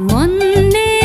মন্দির